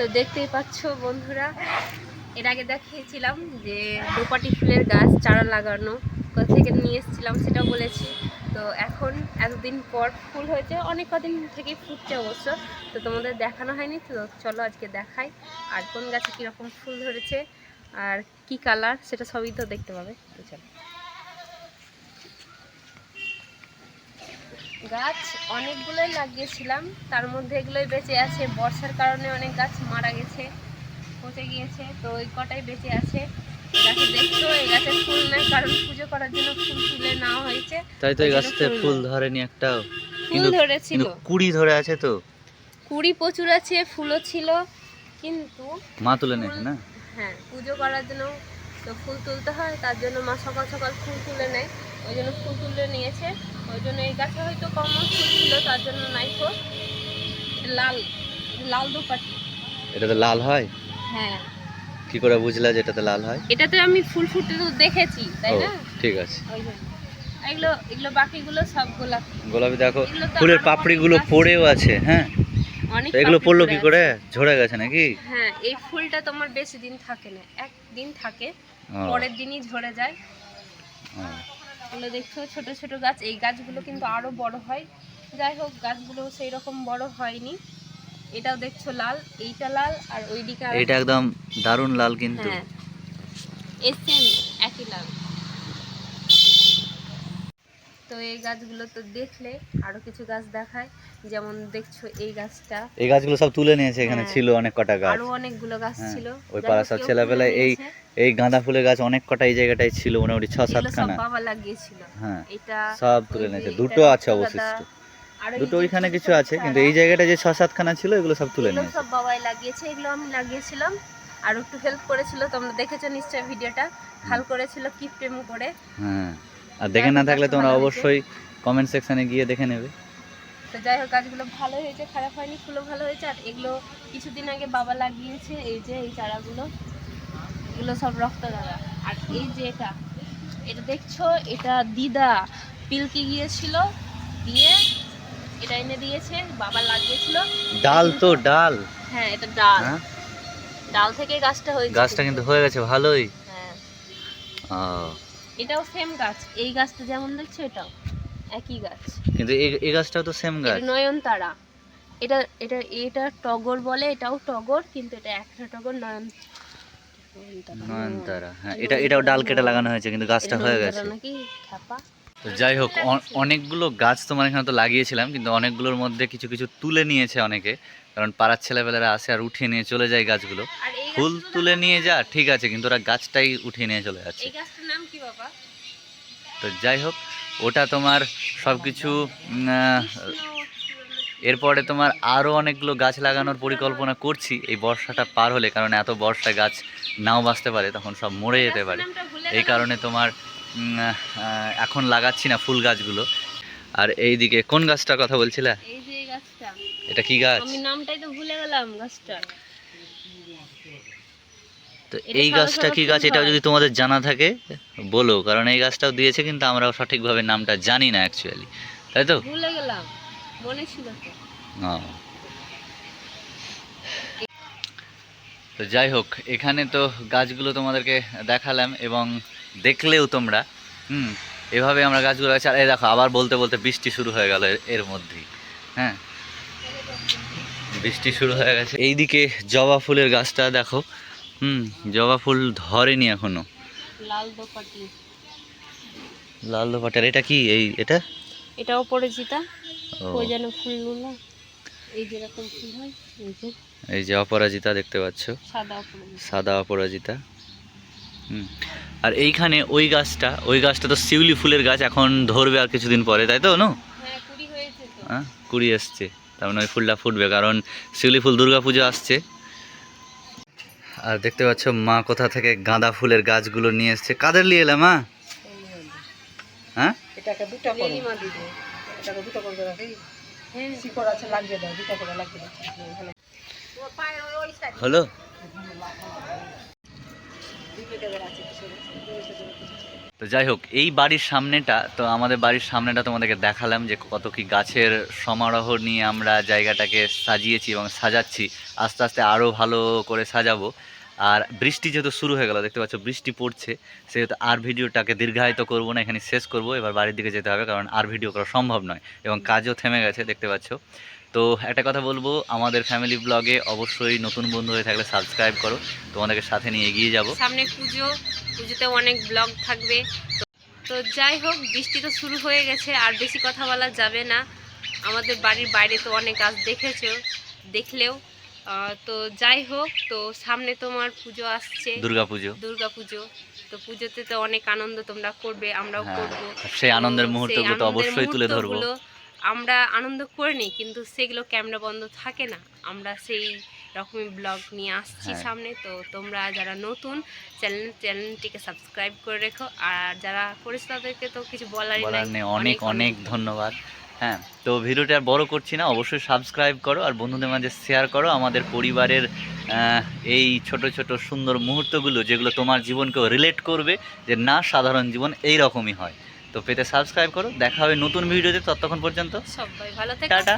তো দেখতেই পাচ্ছ বন্ধুরা। এর আগে দেখিয়েছিলাম যে দোপাটি ফুলের গাছ চারা লাগানো কোথা থেকে নিয়ে এসেছিলাম সেটাও বলেছি। তো এখন এতদিন পর ফুল হয়েছে, অনেক কদিন থেকেই ফুটছে অবশ্য। তো তোমাদের দেখানো হয়নি, তো চলো আজকে দেখাই আর কোন গাছে কীরকম ফুল ধরেছে আর কি কালার সেটা সবই তো দেখতে পাবে। তো চলো। গাছ অনেকগুলোই লাগিয়েছিলাম। তার মধ্যে এগুলোই বেঁচে আছে। বর্ষার কারণে অনেক গাছ মারা গেছে পচে গিয়েছে। তো ওই কটাই বেঁচে আছে। এই গাছে দেখছ এই গাছে ফুল নাই কারণ পুজো করার জন্য ফুল তুলে নেওয়া হয়েছে। তাই তো এই গাছতে ফুল ধরেনি একটাও। ফুল ধরেছিল। কুড়ি ধরে আছে তো? কুড়ি প্রচুর আছে ফুলও ছিল কিন্তু মা তুলে নিয়েছে না? হ্যাঁ পুজো করার জন্য তো ফুল তুলতে হয় তার জন্য মা সকাল সকাল ফুল তুলে নেয়। ওই জন্য ফুল তুলে নিয়েছে। ওই জন্য এই গাছে হয়তো কম ফুল ছিল তার জন্য নাই ফুল লাল লাল দুপাটি এটাতে লাল হয়? হ্যাঁ। কি করে বুঝলা যে এটাতে লাল হয়? এটাতে আমি ফুল ফুটে তো দেখেছি তাই না? ঠিক আছে। এগুলো এগুলো বাকিগুলো সব গোলাপি। গোলাপি দেখো ফুলের পাপড়িগুলো পড়েও আছে হ্যাঁ? অনেক এগুলো পড়ল কি করে? ঝরে গেছে নাকি? হ্যাঁ এই ফুলটা তোমার বেশি দিন থাকে না একদিন থাকে পরের দিনই ঝরে যায়। ও। এগুলো দেখছ ছোট ছোট গাছ এই গাছগুলো কিন্তু আরও বড় হয়। যাই হোক গাছগুলো সেই রকম বড় হয়নি। এটাও দেখছ লাল এইটা লাল আর ওইদিকে আর- এটা একদম দারুণ লাল কিন্তু। হ্যাঁ এই একই লাল। তো এই গাছগুলো তো দেখলে আরও কিছু গাছ দেখায়। যেমন দেখছ এই গাছটা। এই গাছগুলো সব তুলে নিয়েছে এখানে হ্যাঁ। ছিল অনেক কটা গাছ। আরও অনেকগুলো গাছ হ্যাঁ, ছিল। ওই পাড়া সব ছেলেবেলায় এই এই গাঁদা ফুলের গাছ অনেক কটা এই জায়গাটায় ছিল মোটামুটি ছ সাতখানা। বাবা লাগিয়েছিল। হ্যাঁ এটা সব তুলে নিয়েছে। দুটো আছে অবশিষ্ট। আর দুটো ওইখানে কিছু আছে কিন্তু এই জায়গাটা যে ছ সাতখানা ছিল এগুলো সব তুলে নিয়েছে। সব বাবাই লাগিয়েছে এগুলো আমি লাগিয়েছিলাম। আর একটু হেল্প করেছিল তোমরা দেখেছ নিশ্চয়ই ভিডিওটা। হাল করেছিল কি প্রেম করে। হ্যাঁ। আর দেখে না থাকলে তোমরা অবশ্যই কমেন্ট সেকশনে গিয়ে দেখে নেবে। তো যাই হোক গাছগুলো ভালো হয়েছে খারাপ হয়নি ফুলও ভালো হয়েছে আর এগুলো কিছুদিন আগে বাবা লাগিয়েছে এই যে এই চারাগুলো। এগুলো সব রক্ত দাদা আর এই যে এটা এটা দেখছ? এটা দিদা পিলকি গিয়েছিল দিয়ে এটা এনে দিয়েছে বাবা লাগিয়েছিল। ডাল তো ডাল। হ্যাঁ এটা ডাল। হ্যাঁ? ডাল থেকে গাছটা হয়েছে। গাছটা কিন্তু হয়ে গেছে ভালোই। হ্যাঁ। ও, এটাও সেম গাছ। এই গাছটা যেমন দেখছ এটাও একই গাছ। কিন্তু এই গাছটাও তো সেম গাছ। এটা নয়নতারা। এটা এটা এটা টগর বলে এটাও টগর কিন্তু এটা একটা টগর নয়ন নয়নতারা। হ্যাঁ এটা এটাও ডাল কেটে লাগানো হয়েছে কিন্তু গাছটা হয়ে গেছে। নাকি খ্যাপা? তো যাই হোক অনেকগুলো গাছ তোমার এখানে তো লাগিয়েছিলাম কিন্তু অনেকগুলোর মধ্যে কিছু কিছু তুলে নিয়েছে অনেকে। কারণ পাড়ার ছেলেবেলারা আসে আর উঠিয়ে নিয়ে চলে যায় গাছগুলো। আর এই ফুল তুলে নিয়ে যা ঠিক আছে কিন্তু ওরা গাছটাই উঠিয়ে নিয়ে চলে যাচ্ছে। এই গাছটার নাম কি বাবা? তো যাই হোক ওটা তোমার সব কিছু এরপরে তোমার আরও অনেকগুলো গাছ লাগানোর পরিকল্পনা করছি। এই বর্ষাটা পার হলে কারণ এত বর্ষা গাছ নাও বাঁচতে পারে তখন সব মরে যেতে পারে। এই কারণে তোমার এখন লাগাচ্ছি না ফুল গাছগুলো। আর এই দিকে কোন গাছটার কথা বলছিলে? গাছটা। এটা কি গাছ? আমি নামটাই তো ভুলে গেলাম গাছটার। তো এই গাছটা কি গাছ? এটাও যদি তোমাদের জানা থাকে বলো। কারণ এই গাছটাও দিয়েছে কিন্তু আমরা সঠিকভাবে নামটা জানি না অ্যাকচুয়ালি তাই তো? ভুলে গেলাম। মনে ছিল তো। তো যাই হোক এখানে তো গাছগুলো তোমাদেরকে দেখালাম এবং দেখলেও তোমরা হুম এভাবে আমরা গাছগুলো আছে। আর এই দেখো আবার বলতে বলতে বৃষ্টি শুরু হয়ে গেল এর- এর মধ্যেই হ্যাঁ? বৃষ্টি শুরু হয়ে গেছে। এইদিকে জবা ফুলের গাছটা দেখো হুম জবা ফুল ধরেনি এখনও। লাল দোপাটি। লাল দোপাটার এটা কি? এই এটা? এটা ও, ওই যেন ফুলগুলো এই যেরকম ফুল হয় এই যে। এই যে অপরাজিতা দেখতে পাচ্ছ। সাদা অপরাজিতা। সাদা অপরাজিতা। হুম আর এইখানে ওই গাছটা ওই গাছটা তো শিউলি ফুলের গাছ এখন ধরবে আর কিছুদিন পরে তাই তো নো? হ্যাঁ কুড়ি হয়েছে তো। হ্যাঁ কুড়ি এসছে। তার মানে ওই ফুলটা ফুটবে কারণ শিউলি ফুল দুর্গা পুজো আসছে। আর দেখতে পাচ্ছ মা কোথা থেকে গাঁদা ফুলের গাছগুলো নিয়ে এসছে। কাদের নিয়ে এলাম মা হ্যাঁ? এটাকে দুটা করো। এটাকে দুটো করে রাখি। হ্যাঁ। শিকড় আছে লাগিয়ে দাও দুটো করে লাগিয়ে দাও। ভালো তো যাই হোক, এই বাড়ির সামনেটা, তো আমাদের বাড়ির সামনেটা তোমাদেরকে দেখালাম যে কত কি গাছের সমারোহ নিয়ে আমরা জায়গাটাকে সাজিয়েছি এবং সাজাচ্ছি। আস্তে আস্তে আরও ভালো করে সাজাবো। আর বৃষ্টি যেহেতু শুরু হয়ে গেল, দেখতে পাচ্ছ বৃষ্টি পড়ছে, সেহেতু আর ভিডিওটাকে দীর্ঘায়িত করব না, এখানে শেষ করব। এবার বাড়ির দিকে যেতে হবে, কারণ আর ভিডিও করা সম্ভব নয় এবং কাজও থেমে গেছে, দেখতে পাচ্ছ। তো একটা কথা বলব আমাদের ফ্যামিলি ব্লগে অবশ্যই নতুন বন্ধু হয়ে থাকলে সাবস্ক্রাইব করো। তোমাদেরকে সাথে নিয়ে এগিয়ে যাব। সামনে পুজো পুজোতে অনেক ব্লগ থাকবে। তো- যাই হোক বৃষ্টি তো শুরু হয়ে গেছে আর বেশি কথা বলা যাবে না। আমাদের বাড়ির বাইরে তো অনেক গাছ দেখেছ দেখলেও। আহ, তো যাই হোক তো সামনে তোমার পুজো আসছে। দুর্গা পুজো। দুর্গা পুজো। তো পুজোতে তো অনেক আনন্দ তোমরা করবে আমরাও হ্যাঁ, করব। সেই আনন্দের তো মুহূর্তগুলো তো অবশ্যই তুলে ধরবো। আমরা আনন্দ করে নিই কিন্তু সেগুলো ক্যামেরা বন্ধ থাকে না। আমরা সেই রকমই ব্লগ নিয়ে আসছি হ্যাঁ। সামনে তো তোমরা যারা নতুন চ্যানেল চ্যানেলটিকে সাবস্ক্রাইব করে রেখো। আর যারা করেছে তাদেরকে তো কিছু বলারই বলার নাই। অনেক অনেক ধন্যবাদ। হ্যাঁ তো ভিডিওটা আর বড় করছি না অবশ্যই সাবস্ক্রাইব করো আর বন্ধুদের মাঝে শেয়ার করো। আমাদের পরিবারের এই ছোট ছোট সুন্দর মুহূর্তগুলো যেগুলো তোমার জীবনকেও রিলেট করবে যে না সাধারণ জীবন এই রকমই হয়। তো পেতে সাবস্ক্রাইব করো। দেখা হবে নতুন ভিডিওতে ততক্ষণ পর্যন্ত। সবাই ভালো। টাটা।